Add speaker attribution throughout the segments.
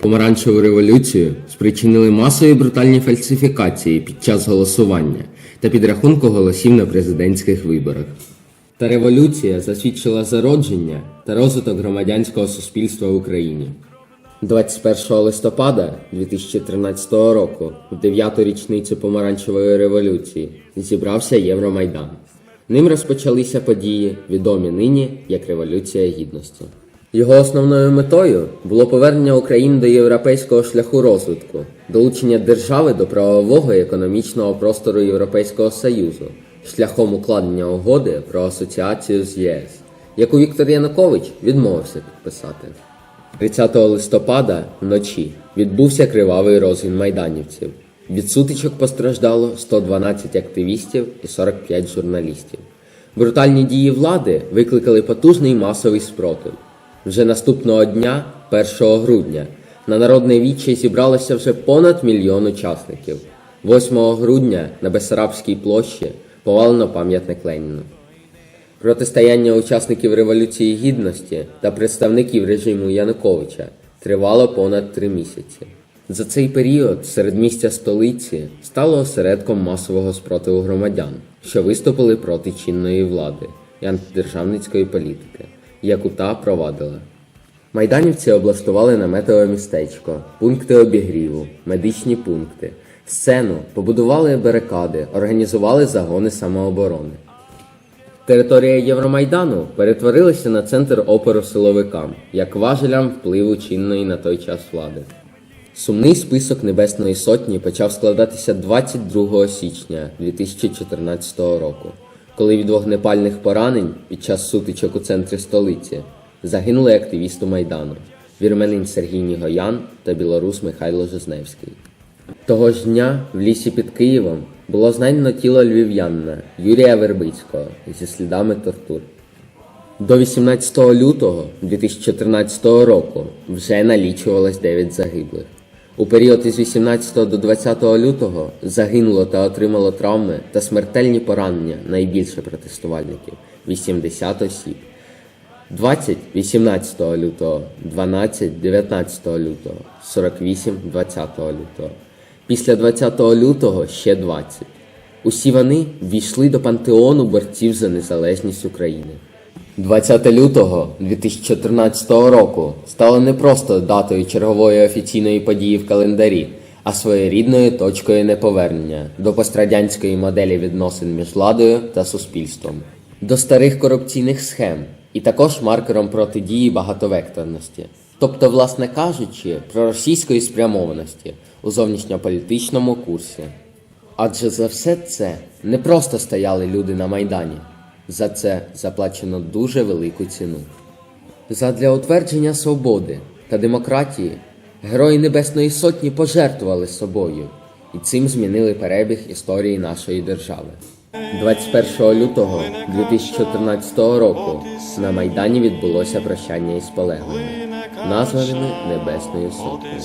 Speaker 1: Помаранчеву революцію спричинили масові брутальні фальсифікації під час голосування та підрахунку голосів на президентських виборах. Та революція засвідчила зародження та розвиток громадянського суспільства в Україні. 21 листопада 2013 року, в 9-ту річницю помаранчевої революції, зібрався Євромайдан. Ним розпочалися події, відомі нині як Революція Гідності. Його основною метою було повернення України до європейського шляху розвитку, долучення держави до правового і економічного простору Європейського Союзу шляхом укладення угоди про асоціацію з ЄС, яку Віктор Янукович відмовився підписати. 30 листопада вночі відбувся кривавий розгін майданівців. Від сутичок постраждало 112 активістів і 45 журналістів. Брутальні дії влади викликали потужний масовий спротив. Вже наступного дня, 1 грудня, на народне віче зібралося вже понад мільйон учасників. 8 грудня на Бесарабській площі повалено пам'ятник Леніну. Протистояння учасників Революції Гідності та представників режиму Януковича тривало понад три місяці. За цей період середмістя столиці стало осередком масового спротиву громадян, що виступили проти чинної влади і антидержавницької політики, яку та провадила. Майданівці облаштували наметове містечко, пункти обігріву, медичні пункти, сцену, побудували барикади, організували загони самооборони. Територія Євромайдану перетворилася на центр опору силовикам, як важелям впливу чинної на той час влади. Сумний список Небесної Сотні почав складатися 22 січня 2014 року, коли від вогнепальних поранень під час сутичок у центрі столиці загинули активісти Майдану вірменин Сергій Нігоян та білорус Михайло Жизневський. Того ж дня в лісі під Києвом було знайдено тіло львів'янина Юрія Вербицького зі слідами тортур. До 18 лютого 2014 року вже налічувалось 9 загиблих. У період із 18 до 20 лютого загинуло та отримало травми та смертельні поранення найбільше протестувальників 80 осіб. 20 18 лютого, 12 19 лютого, 48 20 лютого. Після 20 лютого ще 20. Усі вони ввійшли до пантеону борців за незалежність України. 20 лютого 2014 року стало не просто датою чергової офіційної події в календарі, а своєрідною точкою неповернення до пострадянської моделі відносин між владою та суспільством, до старих корупційних схем і також маркером протидії багатовекторності, тобто, власне кажучи, проросійської спрямованості у зовнішньополітичному курсі. Адже за все це не просто стояли люди на Майдані, за це заплачено дуже велику ціну. Задля утвердження свободи та демократії герої Небесної Сотні пожертвували собою і цим змінили перебіг історії нашої держави. 21 лютого 2014 року на Майдані відбулося прощання із полеглими, названими Небесною Сотнею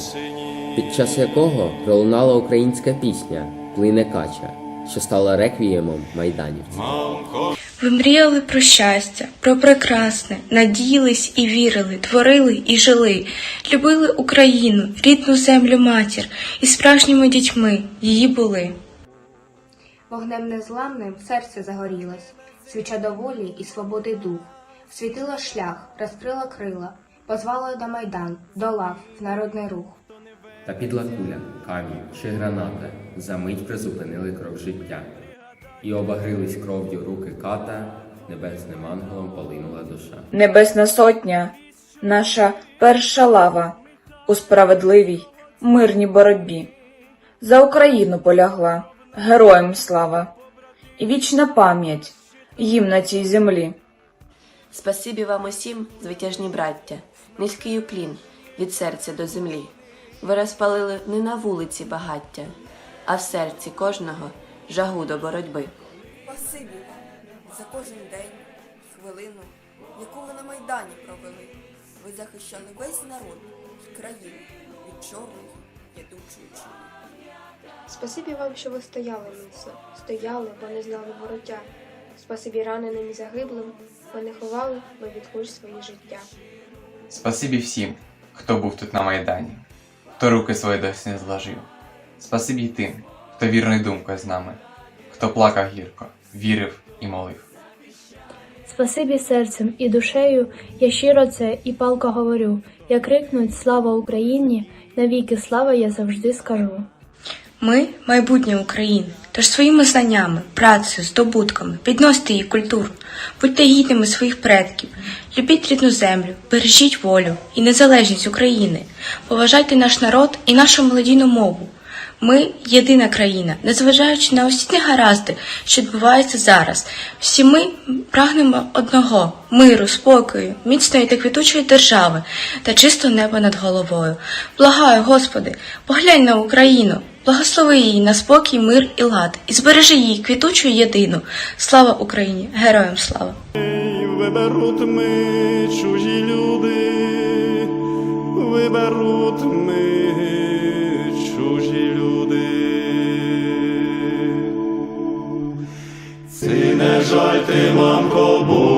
Speaker 1: під час якого пролунала українська пісня Плине кача, що стала реквіємом майданівців.
Speaker 2: Ви мріяли про щастя, про прекрасне, надіялись і вірили, творили і жили, любили Україну, рідну землю матір, і справжніми дітьми її були.
Speaker 3: Вогнем незламним серце загорілось, свіча доволі і свободи дух, світила шлях, розкрила крила, позвала до майдан, до лав, в народний рух.
Speaker 1: Та підла куля, камінь чи граната за мить призупинили крок життя. І обагрились кров'ю руки ката, небесним ангелом полинула душа.
Speaker 4: Небесна сотня, наша перша лава у справедливій, мирній боротьбі. За Україну полягла, героям слава, і вічна пам'ять їм на цій землі.
Speaker 5: Спасибі вам усім, звитяжні браття, низький уклін від серця до землі. Ви розпалили не на вулиці багаття, а в серці кожного жагу до боротьби.
Speaker 6: Спасибі вам за кожен день, хвилину, яку ви на Майдані провели. Ви захищали весь народ і країну від чорної ядучої чуми.
Speaker 7: Спасибі вам, що ви стояли міцно, стояли, бо не знали вороття. Спасибі раненим і загиблим, ви не ховали, ви від куль свої життя.
Speaker 8: Спасибі всім, хто був тут на Майдані, хто руки свої досі не зложив. Спасибі й тим, хто вірною думкою з нами, хто плакав гірко, вірив і молив.
Speaker 9: Спасибі серцем і душею, я щиро це і палко говорю. Я крикнуть Слава Україні! Навіки слава я завжди скажу.
Speaker 2: Ми майбутнє України, тож своїми знаннями, працею, здобутками підносьте її культуру, будьте гідними своїх предків, любіть рідну землю, бережіть волю і незалежність України, поважайте наш народ і нашу молодійну мову. Ми єдина країна, незважаючи на усі негаразди, що відбуваються зараз. Всі ми прагнемо одного миру, спокою, міцної та квітучої держави та чистого неба над головою. Благаю, Господи, поглянь на Україну, благослови її на спокій, мир і лад, і збережи її квітучу єдину. Слава Україні! Героям слава!
Speaker 10: Виберуть ми чужі люди, виберуть ми Ці мамко, мамко,